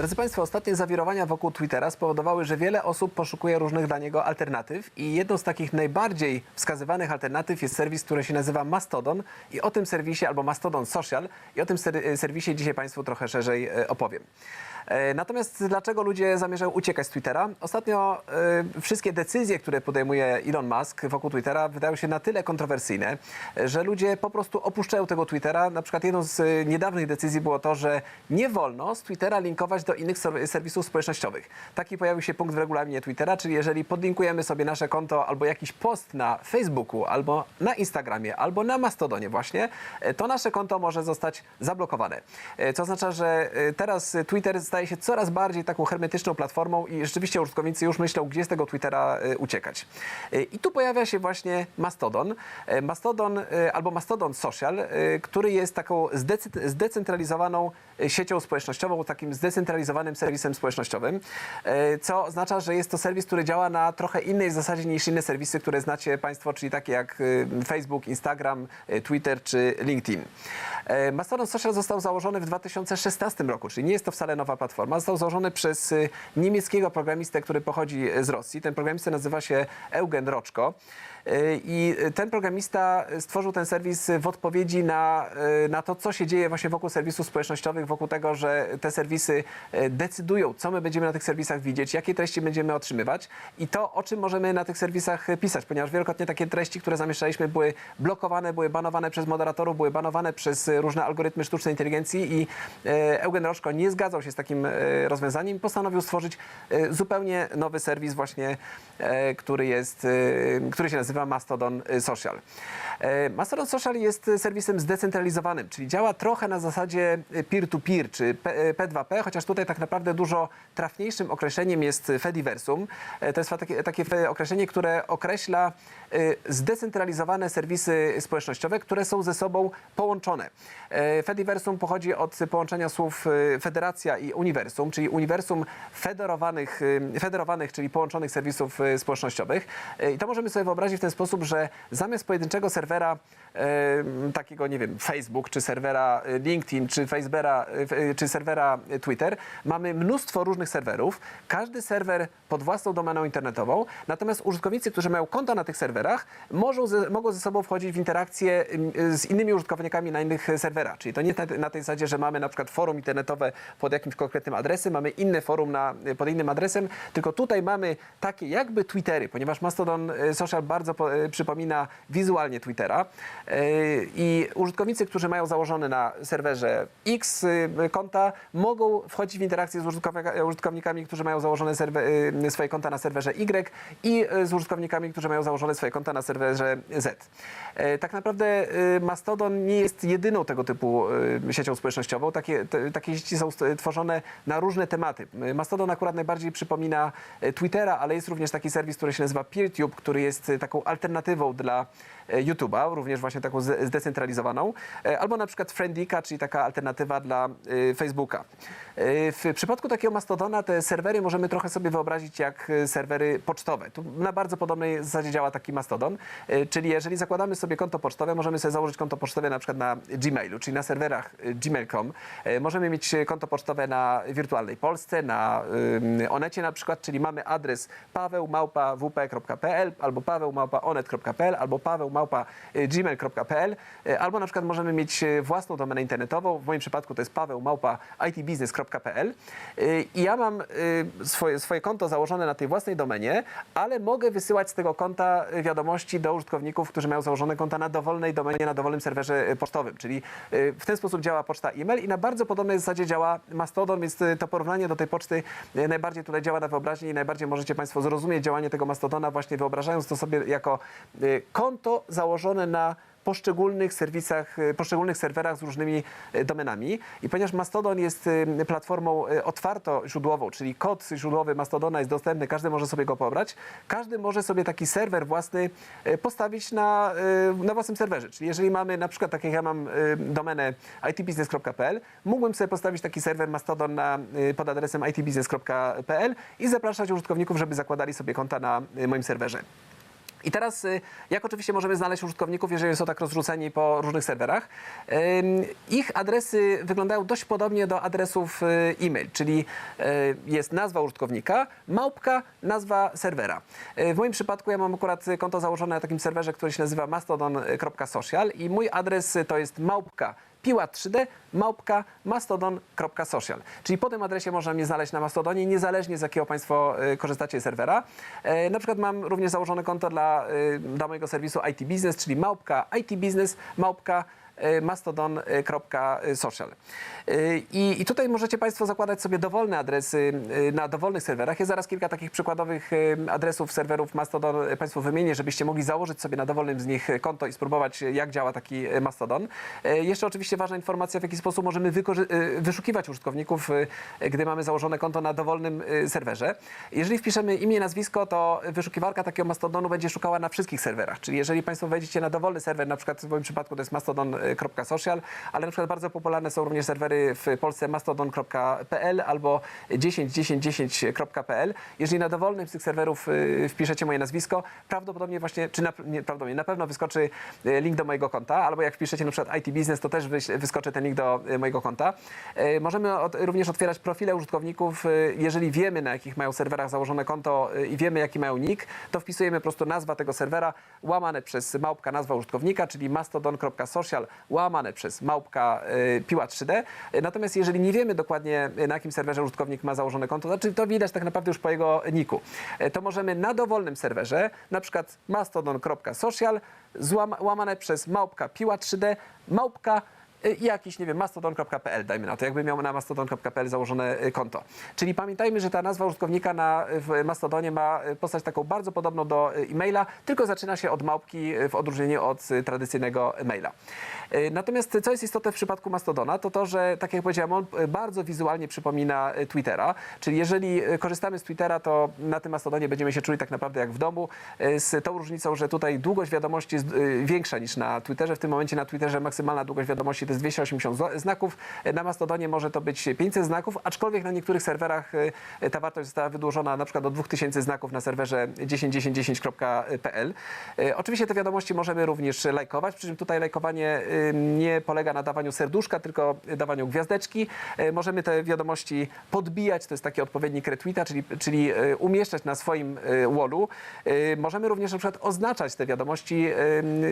Drodzy Państwo, ostatnie zawirowania wokół Twittera spowodowały, że wiele osób poszukuje różnych dla niego alternatyw i jedną z takich najbardziej wskazywanych alternatyw jest serwis, który się nazywa Mastodon i o tym serwisie, albo Mastodon Social i o tym ser- serwisie dzisiaj Państwu trochę szerzej e, opowiem. E, Natomiast dlaczego ludzie zamierzają uciekać z Twittera? Ostatnio e, wszystkie decyzje, które podejmuje Elon Musk wokół Twittera wydają się na tyle kontrowersyjne, że ludzie po prostu opuszczają tego Twittera. Na przykład jedną z e, niedawnych decyzji było to, że nie wolno z Twittera linkować do innych ser- serwisów społecznościowych. Taki pojawił się punkt w regulaminie Twittera, czyli jeżeli podlinkujemy sobie nasze konto albo jakiś post na Facebooku, albo na Instagramie, albo na Mastodonie właśnie, to nasze konto może zostać zablokowane. Co oznacza, że teraz Twitter staje się coraz bardziej taką hermetyczną platformą i rzeczywiście użytkownicy już myślą, gdzie z tego Twittera e, uciekać. E, I tu pojawia się właśnie Mastodon. E, Mastodon albo Mastodon Social, który jest taką zdecentralizowaną siecią społecznościową, takim zdecentralizowanym serwisem społecznościowym, co oznacza, że jest to serwis, który działa na trochę innej zasadzie niż inne serwisy, które znacie Państwo, czyli takie jak Facebook, Instagram, Twitter czy LinkedIn. Mastodon Social został założony w 2016 roku, czyli nie jest to wcale nowa platforma. Został założony przez e, niemieckiego programistę, który pochodzi z Rosji. Ten programista nazywa się Eugen Roczko. I ten programista stworzył ten serwis w odpowiedzi na, na to, co się dzieje właśnie wokół serwisów społecznościowych, wokół tego, że te serwisy e, decydują, co my będziemy na tych serwisach widzieć, jakie treści będziemy otrzymywać i to, o czym możemy na tych serwisach pisać, ponieważ wielokrotnie takie treści, które zamieszczaliśmy, były blokowane, były banowane przez moderatorów, były banowane przez różne algorytmy sztucznej inteligencji i e, Eugen Roczko nie zgadzał się z takim e, rozwiązaniem i postanowił stworzyć zupełnie nowy serwis właśnie, który jest, który się nazywa Mastodon e, Social. E, Mastodon Social jest serwisem zdecentralizowanym, czyli działa trochę na zasadzie peer-to-peer czy P- e, P2P, chociaż tutaj tak naprawdę dużo trafniejszym określeniem jest Fediversum. E, To jest takie, takie określenie, które określa zdecentralizowane serwisy społecznościowe, które są ze sobą połączone. Fediversum pochodzi od połączenia słów federacja i uniwersum, czyli uniwersum federowanych, federowanych czyli połączonych serwisów społecznościowych. I to możemy sobie wyobrazić w ten sposób, że zamiast pojedynczego serwera e, takiego, nie wiem, Facebook, czy serwera e, LinkedIn, czy Facebooka, e, czy serwera e, Twitter, mamy mnóstwo różnych serwerów. Każdy serwer pod własną domeną internetową. Natomiast użytkownicy, którzy mają konta na tych serwerach, mogą ze, mogą ze sobą wchodzić w interakcje mm, z innymi użytkownikami na innych serwerach. Czyli to nie na, na tej zasadzie, że mamy na przykład forum internetowe pod jakimś konkretnym adresem, mamy inne forum na, pod innym adresem, tylko tutaj mamy takie jakby Twittery, ponieważ Mastodon e, Social bardzo po, e, przypomina wizualnie Twittera E, i użytkownicy, którzy mają założone na serwerze X e, konta, mogą wchodzić w interakcję z użytkownika- użytkownikami, którzy mają założone swoje konta na serwerze Y i z użytkownikami, którzy mają założone swoje konta na serwerze Z. Tak naprawdę Mastodon nie jest jedyną tego typu siecią społecznościową. Takie, te, takie sieci są tworzone na różne tematy. Mastodon akurat najbardziej przypomina Twittera, ale jest również taki serwis, który się nazywa PeerTube, który jest e, alternatywą dla e, YouTube'a, również właśnie taką zdecentralizowaną, E, albo na przykład Friendika, czyli taka alternatywa dla e, Facebooka. E, W przypadku takiego Mastodona te serwery możemy trochę sobie wyobrazić jak e, serwery pocztowe. Tu na bardzo podobnej zasadzie działa taki Mastodon, e, czyli jeżeli zakładamy sobie konto pocztowe, możemy sobie założyć konto pocztowe na przykład na Gmailu, czyli na serwerach gmail.com. Możemy mieć konto pocztowe na wirtualnej Polsce, na Onecie na przykład, czyli mamy adres paweł.wp.pl albo paweł.onet.pl albo paweł.gmail.pl albo na przykład możemy mieć własną domenę internetową. W moim przypadku to jest paweł.itbusiness.pl I ja mam swoje, swoje konto założone na tej własnej domenie, ale mogę wysyłać z tego konta wiadomości do użytkowników, którzy mają założone konta na dowolnej domenie, na dowolnym serwerze pocztowym. Czyli w ten sposób działa poczta e-mail i na bardzo podobnej zasadzie działa Mastodon, więc to porównanie do tej poczty najbardziej tutaj działa na wyobraźni i najbardziej możecie Państwo zrozumieć działanie tego Mastodona właśnie wyobrażając to sobie jako konto założone na poszczególnych serwisach, y, poszczególnych serwerach z różnymi y, domenami. I ponieważ Mastodon jest y, platformą otwarto źródłową, czyli kod źródłowy Mastodona jest dostępny, każdy może sobie go pobrać, każdy może sobie taki serwer własny postawić na, na własnym serwerze. Czyli jeżeli mamy na przykład, tak jak ja mam domenę itbusiness.pl, mógłbym sobie postawić taki serwer Mastodon na, pod adresem itbusiness.pl i zapraszać użytkowników, żeby zakładali sobie konta na moim serwerze. I teraz, y, jak oczywiście możemy znaleźć użytkowników, jeżeli są tak rozrzuceni po różnych serwerach? Ich adresy wyglądają dość podobnie do adresów y, e-mail, czyli y, jest nazwa użytkownika, małpka, nazwa serwera. W moim przypadku ja mam akurat konto założone na takim serwerze, który się nazywa mastodon.social i mój adres to jest małpka piła 3D małpka mastodon.social. Czyli po tym adresie można mnie znaleźć na Mastodonie, niezależnie z jakiego Państwo y, korzystacie z serwera. E, Na przykład mam również założone konto dla, y, dla mojego serwisu IT Business, czyli małpka IT Business, małpka mastodon.social. Y, I, I tutaj możecie Państwo zakładać sobie dowolne adresy y, na dowolnych serwerach. Ja zaraz kilka takich przykładowych y, adresów serwerów Mastodon y, Państwu wymienię, żebyście mogli założyć sobie na dowolnym z nich y, konto i spróbować, y, jak działa taki y, Mastodon. Y, Jeszcze oczywiście ważna informacja, w jaki sposób możemy y, wyszukiwać użytkowników, y, gdy mamy założone konto na dowolnym y, serwerze. Jeżeli wpiszemy imię, nazwisko, to wyszukiwarka takiego Mastodonu będzie szukała na wszystkich serwerach. Czyli jeżeli Państwo wejdziecie na dowolny serwer, na przykład w moim przypadku to jest mastodon.social, ale na przykład bardzo popularne są również serwery w Polsce mastodon.pl albo 101010.pl. Jeżeli na dowolnym z tych serwerów y, wpiszecie moje nazwisko, prawdopodobnie właśnie, czy na, nie, prawdopodobnie, na pewno wyskoczy y, link do mojego konta, albo jak wpiszecie na przykład IT Business, to też wyskoczy ten link do y, mojego konta. Możemy od, również otwierać profile użytkowników, jeżeli wiemy na jakich mają serwerach założone konto i wiemy jaki mają nick, to wpisujemy po prostu nazwa tego serwera łamane przez małpka nazwa użytkownika, czyli mastodon.social łamane przez małpka y, piła 3D. Y, Natomiast jeżeli nie wiemy dokładnie na jakim serwerze użytkownik ma założone konto, znaczy to widać tak naprawdę już po jego niku, y, to możemy na dowolnym serwerze, na przykład mastodon.social łamane przez małpka piła 3D, małpka jakiś, nie wiem, mastodon.pl, dajmy na to, jakby miał na mastodon.pl założone y, konto. Czyli pamiętajmy, że ta nazwa użytkownika na, w Mastodonie ma y, postać taką bardzo podobną do y, e-maila, tylko zaczyna się od małpki y, w odróżnieniu od y, tradycyjnego maila. Y, Natomiast co jest istotne w przypadku Mastodona, to to, że tak jak powiedziałem, on y, bardzo wizualnie przypomina y, Twittera, czyli jeżeli y, korzystamy z Twittera, to na tym Mastodonie będziemy się czuli tak naprawdę jak w domu, y, z tą różnicą, że tutaj długość wiadomości jest y, większa niż na Twitterze. W tym momencie na Twitterze maksymalna długość wiadomości to jest 280 zna- znaków, na Mastodonie może to być 500 znaków, aczkolwiek na niektórych serwerach y, ta wartość została wydłużona na przykład do 2000 znaków na serwerze 101010.pl. Y, Oczywiście te wiadomości możemy również lajkować, przy czym tutaj lajkowanie y, nie polega na dawaniu serduszka, tylko dawaniu gwiazdeczki. Możemy te wiadomości podbijać, to jest taki odpowiednik retweeta, czyli, czyli umieszczać na swoim wallu. Możemy również na przykład oznaczać te wiadomości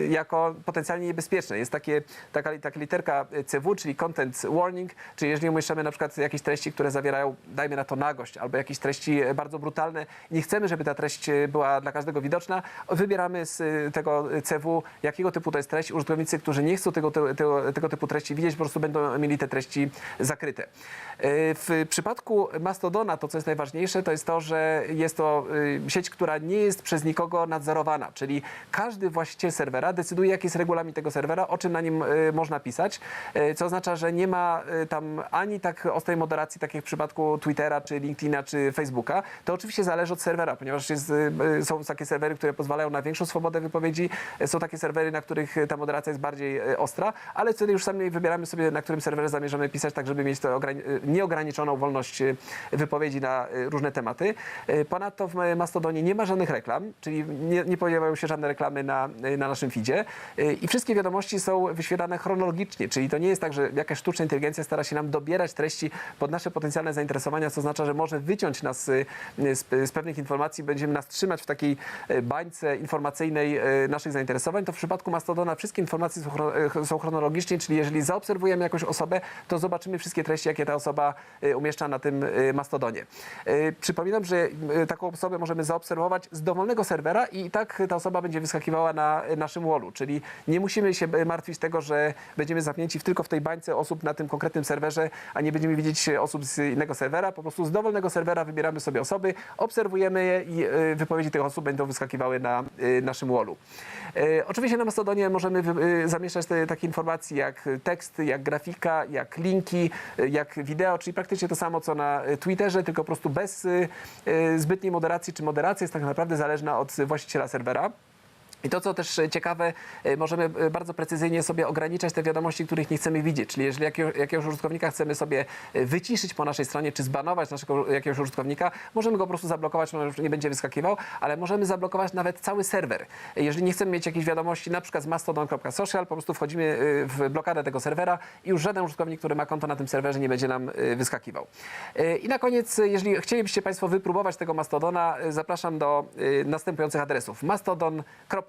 jako potencjalnie niebezpieczne. Jest takie, taka, taka literka CW, czyli content warning, czyli jeżeli umieszczamy na przykład jakieś treści, które zawierają, dajmy na to nagość, albo jakieś treści e, bardzo brutalne, nie chcemy, żeby ta treść e, była dla każdego widoczna, wybieramy z tego CW, jakiego typu to jest treść. Użytkownicy, którzy nie chcą tego, tego, tego typu treści widzieć, po prostu będą mieli te treści zakryte. W przypadku Mastodona to, co jest najważniejsze, to jest to, że jest to sieć, która nie jest przez nikogo nadzorowana, czyli każdy właściciel serwera decyduje, jaki jest regulamin tego serwera, o czym na nim można pisać, e, co oznacza, że nie ma e, tam ani tak ostrej moderacji, tak jak w przypadku Twittera, czy LinkedIna, czy Facebooka. To oczywiście zależy od serwera, ponieważ jest, e, są takie serwery, które pozwalają na większą swobodę wypowiedzi, są takie serwery, na których ta moderacja jest bardziej ostra, ale wtedy już sami wybieramy sobie, na którym serwerze zamierzamy pisać, tak żeby mieć to ograni- nieograniczoną wolność wypowiedzi na różne tematy. Ponadto w Mastodonie nie ma żadnych reklam, czyli nie, nie pojawiają się żadne reklamy na, na naszym feedzie i wszystkie wiadomości są wyświetlane chronologicznie, czyli to nie jest tak, że jakaś sztuczna inteligencja stara się nam dobierać treści pod nasze potencjalne zainteresowania, co oznacza, że może wyciąć nas y, z, z pewnych informacji, będziemy nas trzymać w takiej bańce informacyjnej naszych zainteresowań, to w przypadku Mastodona wszystkie informacje są, chro- są chronologicznie, czyli jeżeli zaobserwujemy jakąś osobę, to zobaczymy wszystkie treści, jakie ta osoba umieszcza na tym Mastodonie. Przypominam, że taką osobę możemy zaobserwować z dowolnego serwera i i tak ta osoba będzie wyskakiwała na naszym wallu, czyli nie musimy się martwić tego, że będziemy zamknięci tylko w tej bańce osób na tym konkretnym serwerze, a nie będziemy widzieć osób z innego serwera. Po prostu z dowolnego serwera wybieramy sobie osoby, obserwujemy je i e, wypowiedzi tych osób będą wyskakiwały na e, naszym wallu. E, Oczywiście na Mastodonie możemy zamieszczać te, takie informacje jak teksty, jak grafika, jak linki, jak wideo, czyli praktycznie to samo co na Twitterze, tylko po prostu bez zbytniej moderacji, czy moderacja jest tak naprawdę zależna od właściciela serwera. I to, co też e, ciekawe, e, możemy e, bardzo precyzyjnie sobie ograniczać te wiadomości, których nie chcemy widzieć. Czyli jeżeli jakiego, jakiegoś użytkownika chcemy sobie wyciszyć po naszej stronie, czy zbanować naszego jakiegoś użytkownika, możemy go po prostu zablokować, on już nie będzie wyskakiwał, ale możemy zablokować nawet cały serwer. Jeżeli nie chcemy mieć jakichś wiadomości, na przykład z mastodon.social, po prostu wchodzimy w blokadę tego serwera i już żaden użytkownik, który ma konto na tym serwerze, nie będzie nam wyskakiwał. I na koniec, jeżeli chcielibyście Państwo wypróbować tego Mastodona, zapraszam do następujących adresów.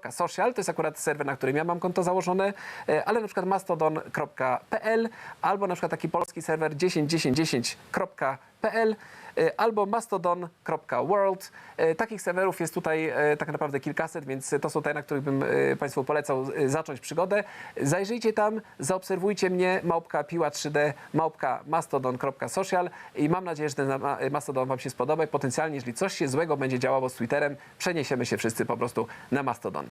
mastodon.social, to jest akurat serwer, na którym ja mam konto założone, e, ale na przykład mastodon.pl albo na przykład taki polski serwer 101010.pl e, albo mastodon.world. E, Takich serwerów jest tutaj tak naprawdę kilkaset, więc to są te, na których bym Państwu polecał zacząć przygodę. Zajrzyjcie tam, zaobserwujcie mnie, małpka piła 3D, małpka mastodon.social i mam nadzieję, że ten ma- Mastodon Wam się spodoba i potencjalnie, jeżeli coś się złego będzie działało z Twitterem, przeniesiemy się wszyscy po prostu na Mastodon.